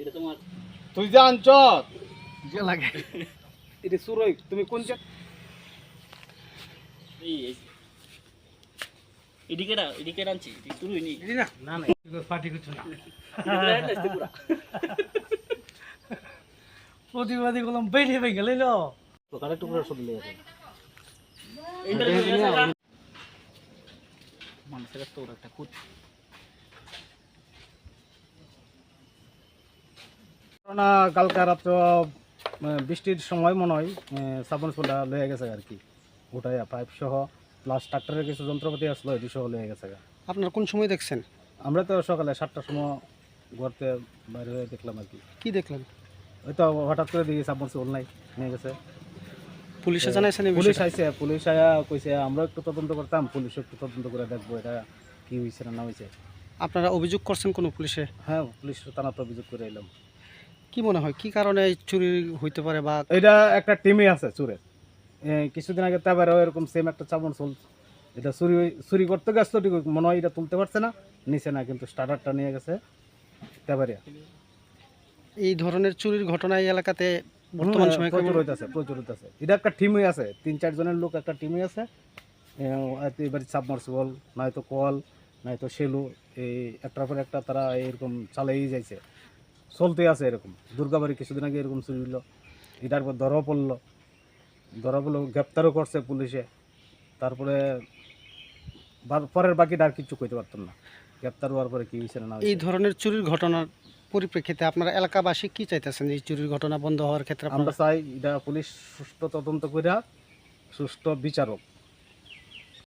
এটা তোমার তুই যে আনছ যে লাগে। এটা সুরই তুমি কোন এই- এদিকে না এদিকে আনছি শুরু হয়নি। না না না পার্টি কিছু না। এদিকে আনতে আসতে পুরা। প্রতিবাদী গুলো বেরিয়ে বেরিয়ে গেলে লো টুকরা সব লেগে মানুষের একটা না কালকে রাত্র বৃষ্টির সময় মনে হয় সাবন সোলটা লয়ে গেছে আর কি। ওটাই পাইপ সহ প্লাস ট্রাক্টরের কিছু যন্ত্রপাতি আসলো এটি সহ লয়ে গেছে। আপনার কোন সময় দেখছেন? আমরা তো সকালে সাতটার সময় ঘরতে বাইরে হয়ে দেখলাম আর কি। কি দেখলেন? ওই তো হঠাৎ করে দেখি সাবন সোল নাই নিয়ে গেছে। পুলিশে জানাইছেন পুলিশ? আইছে পুলিশ আয়া কইছে আমরা একটু তদন্ত করতাম পুলিশ একটু তদন্ত করে দেখব এটা কি হয়েছে না না হয়েছে আপনারা অভিযোগ করছেন কোনো পুলিশে? হ্যাঁ পুলিশ থানা তো অভিযোগ করে এলাম। কি মনে হয়? কি কারণে চুরি হইতে পারে বা এটা একটা টিমই আছে চুরের। কিছুদিন আগে তারপরে এরকম সেম একটা চাবন চল এটা চুরি চুরি করতে গেছে তো ঠিক মনে হয় এটা তুলতে পারছে না। নিচে না কিন্তু স্টার্টারটা নিয়ে গেছে তারপরে এই ধরনের চুরির ঘটনা এই এলাকাতে বর্তমান সময়ে প্রচুর হইতাছে প্রচুর হইতাছে। এটা একটা টিমই আছে তিন চার জনের লোক একটা টিমই আছে। এবার সাবমার্সিবল নয়তো কল নয়তো সেলু এই একটার পর একটা তারা এরকম চালাই যাইছে। চলতে আছে এরকম। দুর্গাবাড়ি কিছুদিন আগে এরকম চুরি হইল এটার পর ধরা পড়ল। ধরা পড়ল গ্রেপ্তারও করছে পুলিশে। তারপরে পরের বাকিটা আর কিছু কইতে পারতাম না। গ্রেপ্তার হওয়ার পরে কি হয়েছে না না এই ধরনের চুরির ঘটনার পরিপ্রেক্ষিতে আপনারা এলাকাবাসী কি চাইতেছেন? এই চুরির ঘটনা বন্ধ হওয়ার ক্ষেত্রে আমরা চাই এটা পুলিশ সুষ্ঠু তদন্ত করে সুষ্ঠু বিচারক